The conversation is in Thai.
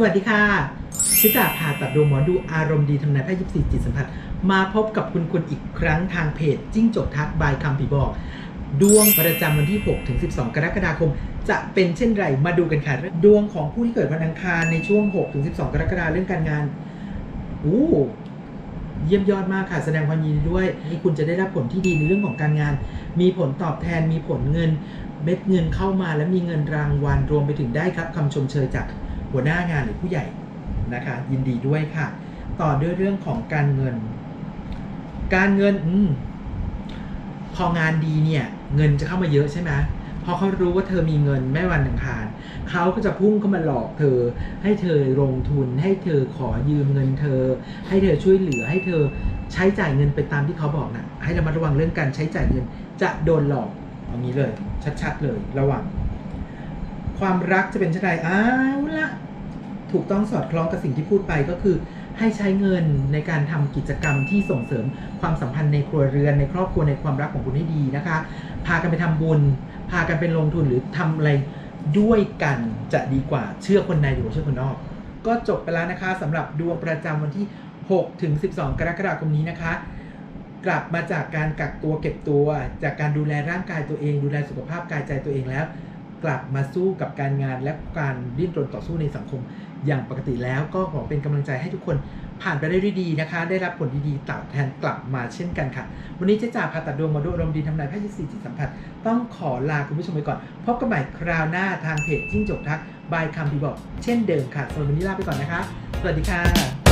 สวัสดีค่ะ ชิตาผ่าตัดดวงหมอดูอารมณ์ดีทำนายไพ่ยิปซีจิตสัมผัส มาพบกับคุณคุณอีกครั้งทางเพจ จิ้งจกทักบายคำผีบอก ดวงประจำวันที่ 6 ถึง 12 กรกฎาคม จะเป็นเช่นไร มาดูกันค่ะ ดวงของผู้ที่เกิดวันอังคารในช่วง 6 ถึง 12 กรกฎาคมเรื่องการงานอู้เยี่ยมยอดมากค่ะแสดงความยินดีด้วยนี่คุณจะได้รับผลที่ดีในเรื่องของการงาน มีผลตอบแทนมีผลเงินเม็ดเงินเข้ามาและมีเงินรางวัลรวมไปถึงได้ครับคำชมเชยจาก หัวหน้างานหรือผู้ใหญ่นะคะ ยินดีด้วยค่ะ ต่อด้วยเรื่องของการเงิน การเงินอืมพองานดีเนี่ย เงินจะเข้ามาเยอะใช่ไหมพอเขารู้ว่าเธอมีเงินแม่วันอังคารเขาก็จะพุ่งเข้ามาหลอกเธอ ให้เธอลงทุน ให้เธอขอยืมเงินเธอ ให้เธอช่วยเหลือให้เธอใช้จ่ายเงินไปตามที่เขาบอกนะให้ระมัดระวังเรื่องการใช้จ่ายเงิน จะโดนหลอกเอางี้เลย ชัดๆเลยระวัง ความรักจะเป็นเช่นไรอ้าวละถูกต้องสอดคล้องกับสิ่งที่พูดไปก็คือ ให้ใช้เงินในการทำกิจกรรมที่ส่งเสริมความสัมพันธ์ในครัวเรือนในครอบครัวในความรักของคุณให้ดีนะคะ พากันไปทำบุญ พากันไปลงทุนหรือทำอะไรด้วยกันจะดีกว่าเชื่อคนในดีกว่าเชื่อคนนอก ก็จบไปแล้วนะคะสำหรับดวงประจำวันที่6ถึง12 กรกฎาคมนี้นะคะ กลับมาจากการกักตัวเก็บตัว จากการดูแลร่างกายตัวเอง ดูแลสุขภาพกายใจตัวเองแล้ว กลับมาสู้กับการงานและการดิ้นรนต่อสู้ในสังคม อย่างปกติแล้วก็ขอเป็นกำลังใจให้ทุกคนผ่านไปได้ด้วยดีนะคะ ได้รับผลดีๆตอบแทนกลับมาเช่นกันค่ะ วันนี้เจ๊จ่าผ่าตัดดวงมาดูอารมณ์ดีทำนายไพ่ยิปซีจิตสัมผัส ต้องขอลาคุณผู้ชมไปก่อน พบกันใหม่คราวหน้าทางเพจจิ้งจกทักบายคำพีบอกเช่นเดิมค่ะสำหรับวันนี้ลาไปก่อนนะคะ สวัสดีค่ะ